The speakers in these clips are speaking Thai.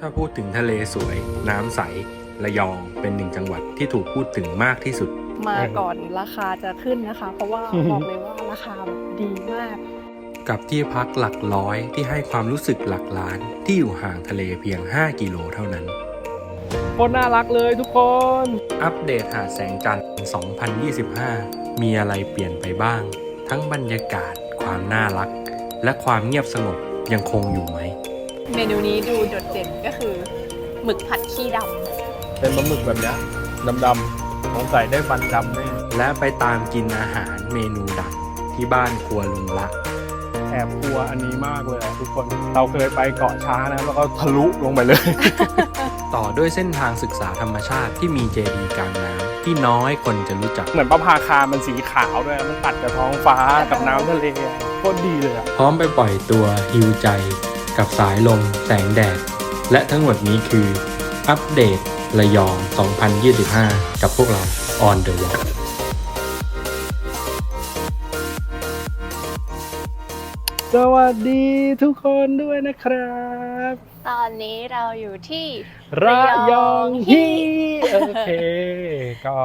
ถ้าพูดถึงทะเลสวย น้ำใส ระยองเป็นหนึ่งจังหวัดที่ถูกพูดถึงมากที่สุด มาก่อนราคาจะขึ้นนะคะ เพราะว่าบอกเลยว่าราคาแบบดีมาก กับที่พักหลักร้อยที่ให้ความรู้สึกหลักล้านที่อยู่ห่างทะเลเพียง 5 กิโลเท่านั้นโคตรน่ารักเลยทุกคน อัปเดตหาดแสงจันทร์ 2025 มีอะไรเปลี่ยนไปบ้าง ทั้งบรรยากาศ ความน่ารัก และความเงียบสงบยังคงอยู่ไหม เมนูนี้ดูโดดเด่นก็คือหมึกผัดขี้ดเป็นปลาหมึกแบบเนี้ยดำๆสงสัยได้ฟันดำแน่และไปตามกินอาหารเมนูดังที่บ้านครัวลุงละ แอบกลัวอันนี้มากเลยอะทุกคนเราเคยไปเกาะช้างนะแล้วก็ทะลุลงไปเลย ต่อด้วยเส้นทางศึกษาธรรมชาติที่มีเจดีย์กลางน้ำที่น้อยคนจะรู้จัก เหมือนประภาคารมันสีขาวด้วยมันตัดกับท้องฟ้ากับน้ำทะเลอะโคตรดีเลยอะพร้อมไปปล่อยตัวฮิวใจ กับสายลม แสงแดด และทั้งหมดนี้คืออัปเดตระยอง 2025 กับพวกเรา On the Walk สวัสดีทุกคนด้วยนะครับำตอนนี้เราอยู่ที่ ระยองฮีฮีโอเค ก็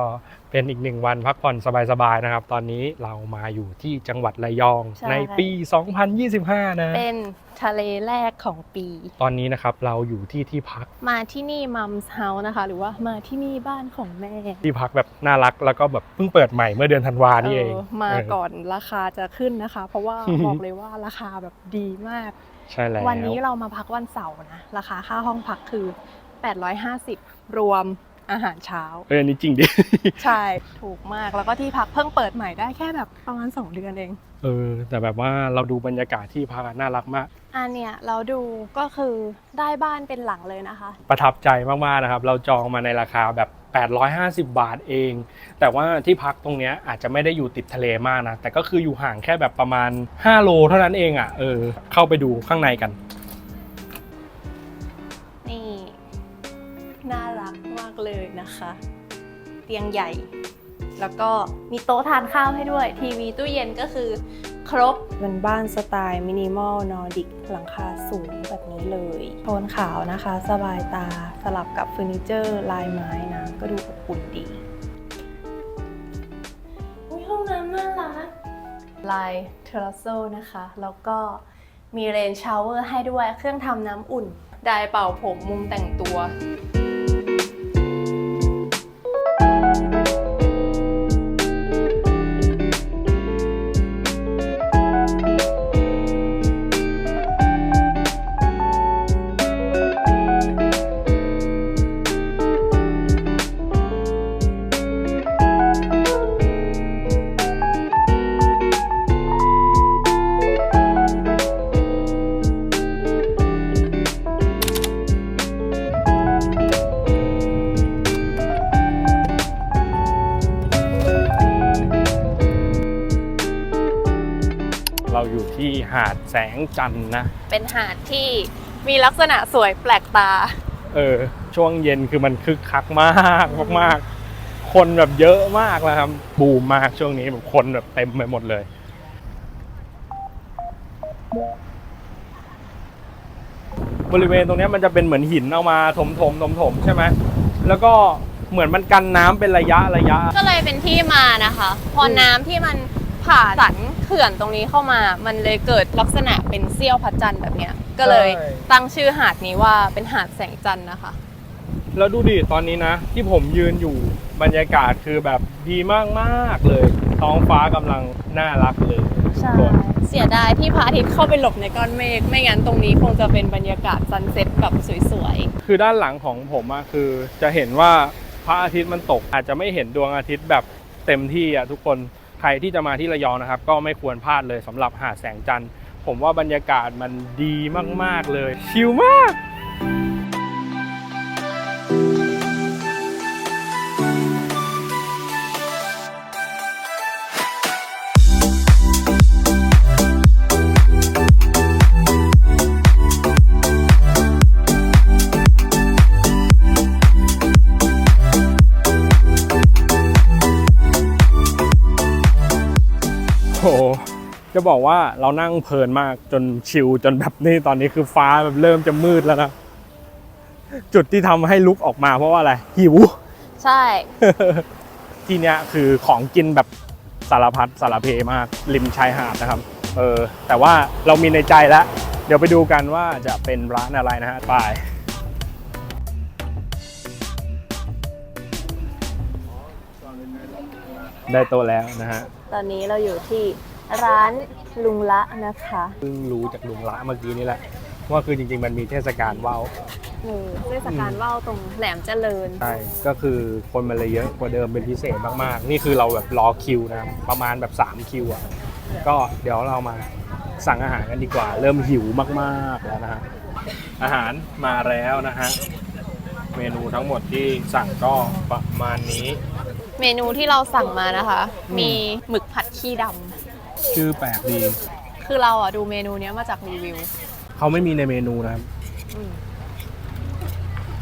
เป็นอีกหนึ่งวันพักผ่อนสบายๆนะครับ ตอนนี้เรามาอยู่ที่จังหวัดระยองในปี 2025 นะ เป็นทะเลแรกของปี ตอนนี้นะครับเราอยู่ที่ที่พักมาที่นี่มัมส์เฮาส์นะคะ หรือว่ามาที่นี่บ้านของแม่ที่พักแบบน่ารักแล้วก็แบบเพิ่งเปิดใหม่เมื่อเดือนธันวานี่เองเออมาเออ ก่อนราคาจะขึ้นนะคะ เพราะว่า บอกเลยว่าราคาแบบดีมาก ใช่แล้ววันนี้เรามาพักวันเสาร์นะ ราคาค่าห้องพักคือ 850 รวม อาหารเช้า เอออันนี้จริงดิ ใช่ถูกมากแล้วก็ที่พักเพิ่งเปิดใหม่ได้แค่แบบประมาณ 2 เดือนเอง เออ แต่แบบว่าเราดูบรรยากาศที่พักอะน่ารักมาก อันเนี้ยเราดูก็คือได้บ้านเป็นหลังเลยนะคะ ประทับใจมากๆนะครับ เราจองมาในราคาแบบ 850 บาทเอง แต่ว่าที่พักตรงเนี้ยอาจจะไม่ได้อยู่ติดทะเลมากนะ แต่ก็คืออยู่ห่างแค่แบบประมาณ 5 โลเท่านั้นเองอะ เออ เข้าไปดูข้างในกันนี่ นะคะ เตียงใหญ่ แล้วก็มีโต๊ะทานข้าวให้ด้วย ทีวีตู้เย็นก็คือครบเป็นบ้านสไตล์มินิมอลนอร์ดิกหลังคาสูงแบบนี้เลยโทนขาวนะคะ สบายตาสลับกับเฟอร์นิเจอร์ลายไม้นะ ก็ดูอบอุ่นดีอุ๊ยห้องน้ำน่ารักลายเทอร์โซนะคะ แล้วก็มีเรนชาวเวอร์ให้ด้วยเครื่องทำน้ำอุ่น ไดร์เป่าผมมุมแต่งตัว เราอยู่ที่หาดแสงจันทร์นะ เป็นหาดที่มีลักษณะสวยแปลกตา เออ ช่วงเย็นคือมันคึกคักมากมากๆ คนแบบเยอะมากนะครับ บูมมากช่วงนี้แบบคนแบบเต็มไปหมดเลย บริเวณตรงเนี้ยมันจะเป็นเหมือนหินเอามาถมถมถมถมๆใช่ไหม แล้วก็เหมือนมันกันน้ำเป็นระยะระยะ ก็เลยเป็นที่มานะคะ พอน้ำที่มัน ผ่าสันเขื่อนตรงนี้เข้ามา มันเลยเกิดลักษณะเป็นเสี้ยวพระจันทร์แบบเนี้ย ก็เลยใช่ ตั้งชื่อหาดนี้ว่าเป็นหาดแสงจันทร์นะคะ แล้วดูดิตอนนี้นะ ที่ผมยืนอยู่บรรยากาศคือแบบดีมากๆเลย ท้องฟ้ากำลังน่ารักเลยใช่ทุกคนเสียดายที่พระอาทิตย์เข้าไปหลบในก้อนเมฆ ไม่งั้นตรงนี้คงจะเป็นบรรยากาศซันเซ็ตแบบสวยคือด้านหลังของผมอะคือจะเห็นว่าพระอาทิตย์มันตกอาจจะไม่เห็นดวงอาทิตย์แบบเต็มที่อะทุกคน ใครที่จะมาที่ระยองนะครับ ก็ไม่ควรพลาดเลยสำหรับหาดแสงจันทร์ผมว่าบรรยากาศมันดีมาก ๆ เลย ชิลมาก จะบอกว่าเรานั่งเพลินมากจนชิลจนแบบนี่ตอนนี้คือฟ้าแบบเริ่มจะมืดแล้วนะ จุดที่ทำให้ลุกออกมาเพราะว่าอะไร หิว ใช่ ที่เนี้ยคือของกินแบบสารพัดสารเพมากริมชายหาดนะครับ เออ แต่ว่าเรามีในใจแล้ว เดี๋ยวไปดูกันว่าจะเป็นร้านอะไรนะฮะไปได้โตะแล้วนะฮะ ตอนนี้เราอยู่ที่ ร้านลุงละนะคะเพิ่งรู้จากลุงละเมื่อกี้นี่แหละว่าคือจริงๆมันมีเทศกาลว่าวเออเทศกาลว่าวตรงแหลมเจริญ ใช่ก็คือคนมันเลยเยอะกว่าเดิมเป็นพิเศษมากๆ นี่คือเราแบบรอคิวนะครับประมาณแบบ3คิวอะก็เดี๋ยวเรามาสั่งอาหารกันดีกว่า เริ่มหิวมากๆแล้วนะฮะอาหารมาแล้วนะฮะเมนูทั้งหมดที่สั่งก็ประมาณนี้ เมนูที่เราสั่งมานะคะอืมมีหมึกผัดขี้ด ชื่อแปลกดีำคือเราอะดูเมนูเนี้ยมาจากรีวิว เขาไม่มีในเมนูนะครับ อืม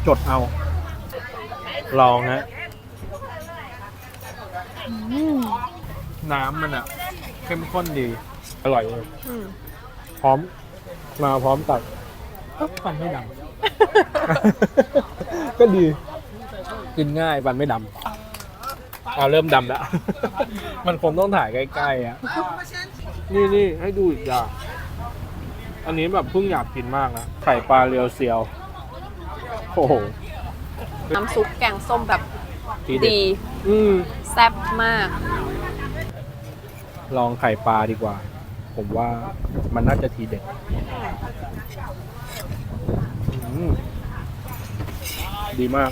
จดเอา ลองฮะน้ำมันอะเข้มข้นดี อร่อยเลยอืมพร้อม มาพร้อมกับเอ้าฟันไม่ดำ ก็ดี กินง่ายฟันไม่ดำ เอาเริ่มดำแล้ว มันคงต้องถ่ายใกล้ๆอะ นี่นี่ให้ดูอีกอย่าง อันนี้แบบเพิ่งอยากกินมากนะ ไข่ปลาเรียวเซียว โอ้โห น้ำซุปแกงส้มแบบทีเด็ด ดี อืม แซ่บมาก ลองไข่ปลาดีกว่า ผมว่ามันน่าจะทีเด็ดอืมดีมาก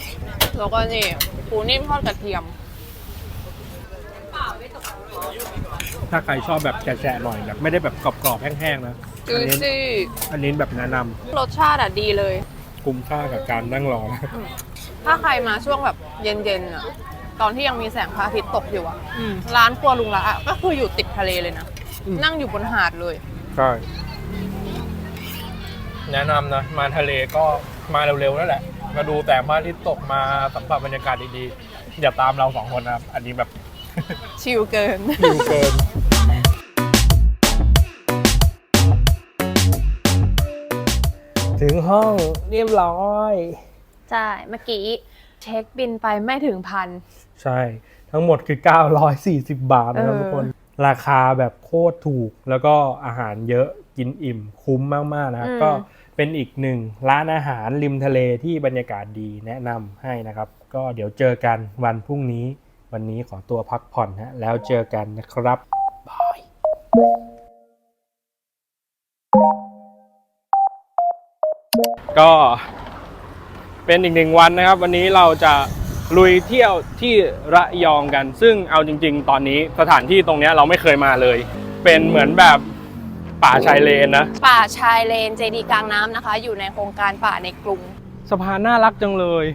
แล้วก็นี่ปูนิ่มทอดกระเทียม ถ้าใครชอบแบบแฉะๆหน่อยแบบไม่ได้แบบกรอบๆแห้งๆนะจือันดนี้ซี่อันนี้แบบแนะนำรสชาติอะดีเลย คุ้มค่ากับการนั่งรอนะถ้าใครมาช่วงแบบเย็นๆอะ ตอนที่ยังมีแสงพระอาทิตย์ตกอยู่อะร้านครัวลุงละอะก็คืออยู่ติดทะเลเลยนะอืมนั่งอยู่บนหาดเลย ใช่แนะนำนะ มาทะเลก็มาเร็วๆนั่นแหละ มาดูแต่พระอาทิตย์ตกมาสัมผัสบรรยากาศดีๆอย่าตามเราสองคนนะครับ อันนี้แบบ ชิลเกินหิวเกิน ถึงห้องเรียบร้อย ใช่เมื่อกี้เช็คบินไปไม่ถึงพัน ใช่ ทั้งหมดคือ 940 บาทนะครับเออทุกคน ราคาแบบโคตรถูก แล้วก็อาหารเยอะกินอิ่มคุ้มมากๆนะครับ ก็เป็นอีกหนึ่งร้านอาหารริมทะเลที่บรรยากาศดีแนะนำให้นะครับ ก็เดี๋ยวเจอกันวันพรุ่งนี้ วันนี้ขอตัวพักผ่อนฮะแล้วเจอกันนะครับบายก็เป็นอีกหนึ่งวันนะครับ วันนี้เราจะลุยเที่ยวที่ระยองกัน ซึ่งเอาจริง ๆ ตอนนี้สถานที่ตรงเนี้ยเราไม่เคยมาเลย เป็นเหมือนแบบป่าชายเลนนะ ป่าชายเลนเจดีกลางน้ำนะคะ อยู่ในโครงการป่าในกรุงสะพานน่ารักจังเลย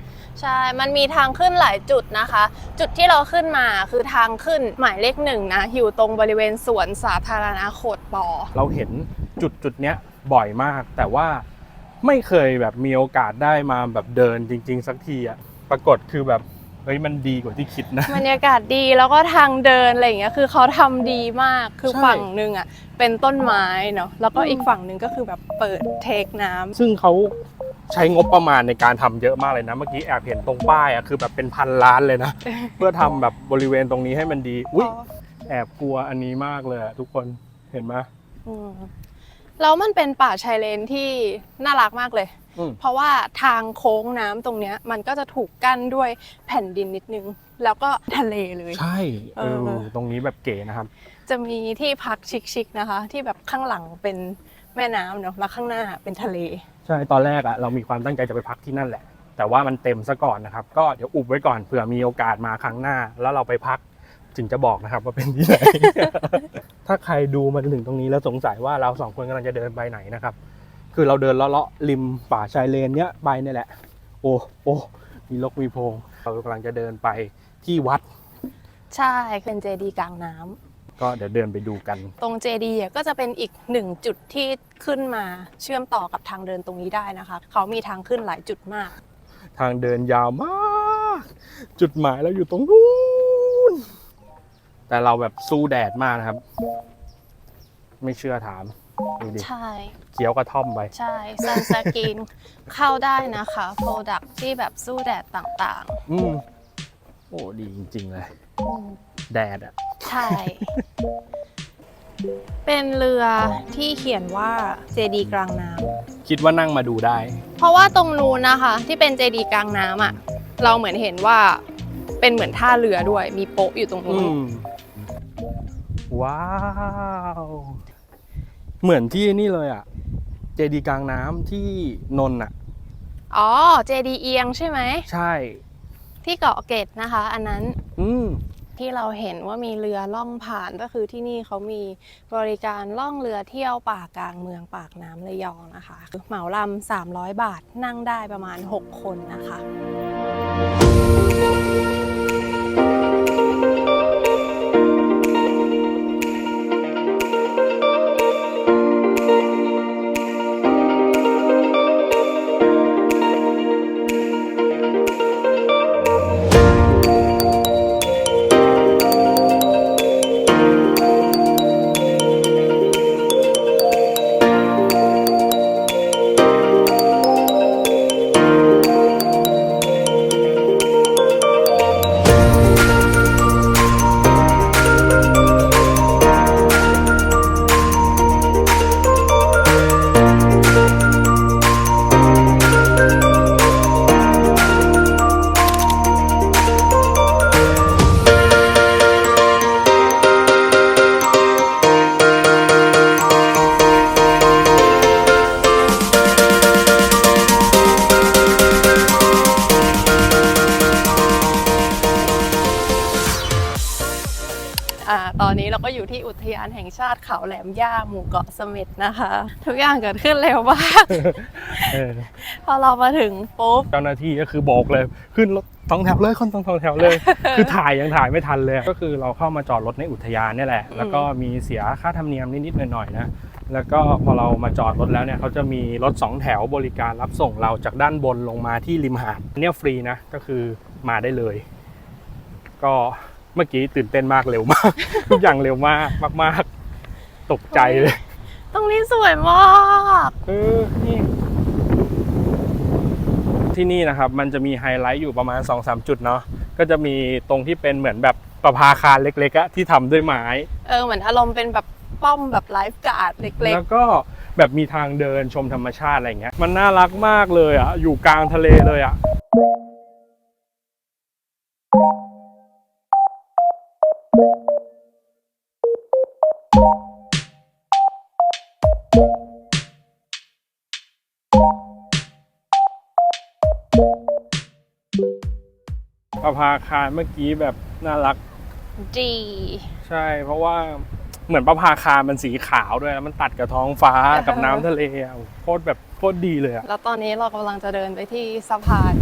ใช่ มันมีทางขึ้นหลายจุดนะคะ จุดที่เราขึ้นมาคือทางขึ้นหมายเลขหนึ่งนะอยู่ตรงบริเวณสวนสาธารณะโคดปอ เราเห็นจุดจุดๆเนี้ยบ่อยมาก แต่ว่าไม่เคยแบบมีโอกาสได้มาแบบเดินจริง ๆ สักทีอะปรากฏคือแบบเฮ้ยมันดีกว่าที่คิดนะ บรรยากาศดีแล้วก็ทางเดินอะไรอย่างเงี้ยคือเขาทำดีมากคือใช่ ฝั่งหนึ่งอะเป็นต้นไม้เนาะแล้วก็อีกฝั่งหนึ่งก็คือแบบเปิดเทคน้ำซึ่งเขา ใช้งบประมาณในการทำเยอะมากเลยนะ เมื่อกี้แอบเห็นตรงป้ายอะคือแบบเป็นพันล้านเลยนะ เพื่อทำแบบบริเวณตรงนี้ให้มันดี อุ้ยแอบกลัวอันนี้มากเลยอะทุกคนเห็นไหมอืมแล้วมันเป็นป่าชายเลนที่น่ารักมากเลยอืมเพราะว่าทางโค้งน้ำตรงเนี้ย มันก็จะถูกกั้นด้วยแผ่นดินนิดนึง แล้วก็ทะเลเลย ใช่เอเอออตรงนี้แบบเก๋นะครับ จะมีที่พักชิคๆนะคะ ที่แบบข้างหลังเป็น แม่น้ำเนาะแล้วข้างหน้าเป็นทะเล ใช่ตอนแรกอะเรามีความตั้งใจจะไปพักที่นั่นแหละ แต่ว่ามันเต็มซะก่อนนะครับ ก็เดี๋ยวอุบไว้ก่อนเผื่อมีโอกาสมาครั้งหน้า แล้วเราไปพักถึงจะบอกนะครับว่าเป็นที่ไหน ถ้าใครดูมาจนถึงตรงนี้แล้วสงสัยว่าเราสองคนกำลังจะเดินไปไหนนะครับ คือเราเดินเลาะๆริมป่าชายเลนเนี้ยไปเนี่ยแหละ โอ้โอ้มีลกมีโพรงเรากำลังจะเดินไปที่วัด ใช่เป็นเจดีย์กลางน้ำ ก็เดี๋ยวเดินไปดูกัน ตรงเจดีย์ก็จะเป็นอีกหนึ่งจุดที่ขึ้นมาเชื่อมต่อกับทางเดินตรงนี้ได้นะคะ เขามีทางขึ้นหลายจุดมาก ทางเดินยาวมาก จุดหมายเราอยู่ตรงนู้นแต่เราแบบสู้แดดมากนะครับ ไม่เชื่อถามดูดิใช่ เคี้ยวกระท่อมไป ใช่ซันสกินเข้าได้นะคะโปรดักที่แบบสู้แดดต่างอืมโอ้ดีจริง ๆ เลยๆอืมแดดอะ ใช่ เป็นเรือที่เขียนว่าเจดีกลางน้ำ คิดว่านั่งมาดูได้ เพราะว่าตรงนู้นนะคะ ที่เป็นเจดีกลางน้ำอะ เราเหมือนเห็นว่าเป็นเหมือนท่าเรือด้วย มีโป๊ะอยู่ตรงอืนู้น ม ว้าว เหมือนที่นี่เลยอะเจดีย์กลางน้ำที่นนท์อะอ๋อ เจดีเอียงใช่ไหม ใช่ ที่เกาะเกร็ดนะคะ อันนั้น อืม ที่เราเห็นว่ามีเรือล่องผ่านก็คือที่นี่เขามีบริการล่องเรือเที่ยวป่ากลางเมืองปากน้ำระยองนะคะเหมาลำ300 บาทนั่งได้ประมาณ 6 คนนะคะ เขาแหลมย่าหมู่เกาะเสม็ดนะคะ ทุกอย่างเกิดขึ้นเร็วมากเออพอเรามาถึงปุ๊บ เจ้าหน้าที่ก็คือโบอกเลย ขึ้นรถสองแถวเลยคนสองแถวเลย คือถ่ายยังถ่ายไม่ทันเลย ก็คือเราเข้ามาจอดรถในอุทยานเนี่ยแหละ แล้วก็มีเสียค่าธรรมเนียมนิดๆหน่อยๆนะ แล้วก็พอเรามาจอดรถแล้วเนี่ยเขาจะมีรถสองแถวบริการรับส่งเราจากด้านบนลงมาที่ริมหาดเนี่ยฟรีนะ ก็คือมาได้เลย ก็เมื่อกี้ตื่นเต้นมากเร็วมาก ทุกอย่างเร็วมากมากๆ ตกใจเลย ตรงนี้สวยมากเออนี่ ที่นี่นะครับ มันจะมีไฮไลท์อยู่ประมาณ2อสจุดเนาะก็จะมีตรงที่เป็นเหมือนแบบประภาคารเล็กๆอะที่ทำด้วยไม้ เออเหมือนอารมณ์เป็นแบบป้อมแบบไลฟ์การ์ดเล็ก แล้วก็แบบมีทางเดินชมธรรมชาติอะไรเงี้ย มันน่ารักมากเลยอะอยู่กลางทะเลเลยอะ ประภาคารเมื่อกี้แบบน่ารักๆดี ใช่ เพราะว่าเหมือนประภาคารมันสีขาวด้วยแล้วมันตัดกับท้องฟ้าอ่าฮะกับน้ำทะเลอะโคตรแบบโคตรดีเลยอะ แล้วตอนนี้เรากำลังจะเดินไปที่สะพาน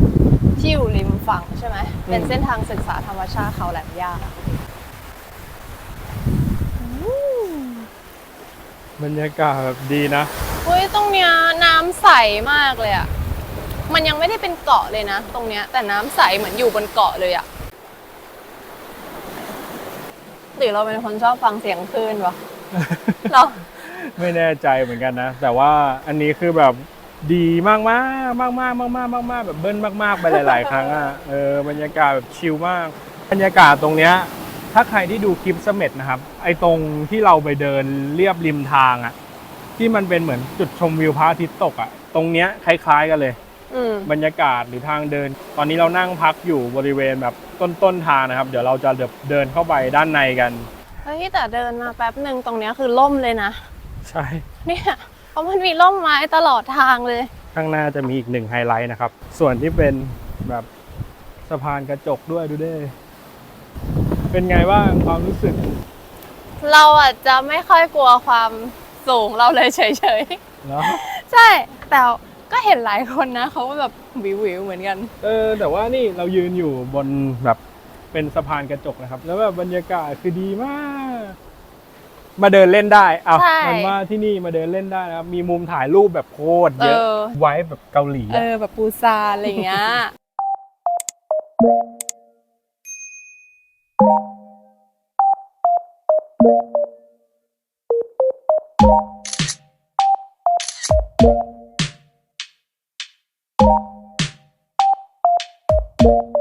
ที่อยู่ริมฝั่งใช่ไหม เป็นอืมเส้นทางศึกษาธรรมชาติเขาแหลมย่าอืมบรรยากาศแบบดีนะ เฮ้ย ตรงเนี้ยน้ำใสมากเลยอะ มันยังไม่ได้เป็นเกาะเลยนะ ตรงเนี้ยแต่น้ำใสเหมือนอยู่บนเกาะเลยอะหรือเราเป็นคนชอบฟังเสียงคลื่นวะ เราไม่แน่ใจเหมือนกันนะ แต่ว่าอันนี้คือแบบดีมากมากมากมากมากมากมากแบบเบิ้ลมากมากไปหลาย ๆ ครั้งอะเออบรรยากาศแบบชิลมาก บรรยากาศตรงเนี้ย ถ้าใครที่ดูคลิปเสม็ดนะครับ ไอตรงที่เราไปเดินเรียบริมทางอะ ที่มันเป็นเหมือนจุดชมวิวพระอาทิตย์ตกอะ ตรงเนี้ยคล้าย ๆ กันเลย อืม บรรยากาศหรือทางเดิน ตอนนี้เรานั่งพักอยู่บริเวณแบบต้นต้นทางนะครับ เดี๋ยวเราจะเดินเข้าไปด้านในกัน เฮ้ยแต่เดินมาแป๊บหนึ่งตรงเนี้ยคือล่มเลยนะ ใช่ เนี่ยเพราะมันมีร่มไม้ตลอดทางเลย ข้างหน้าจะมีอีกหนึ่งไฮไลท์นะครับ ส่วนที่เป็นแบบสะพานกระจกด้วยดูเด้เป็นไงบ้างความรู้สึก เราอาจจะไม่ค่อยกลัวความสูงเราเลยเฉยเนาะ ๆ ใช่ แต่ ก็เห็นหลายคนนะเขาแบบวิววิวๆเหมือนกัน เออแต่ว่านี่เรายืนอยู่บนแบบเป็นสะพานกระจกนะครับ แล้วแบบบรรยากาศคือดีมาก มาเดินเล่นได้เอาใช่ มันว่าที่นี่มาเดินเล่นได้นะครับมีมุมถ่ายรูปแบบโคตรเยอะเออไว้แบบเกาหลีเออะอแบบปูซานอะไรอย่างเงี้ย ครับ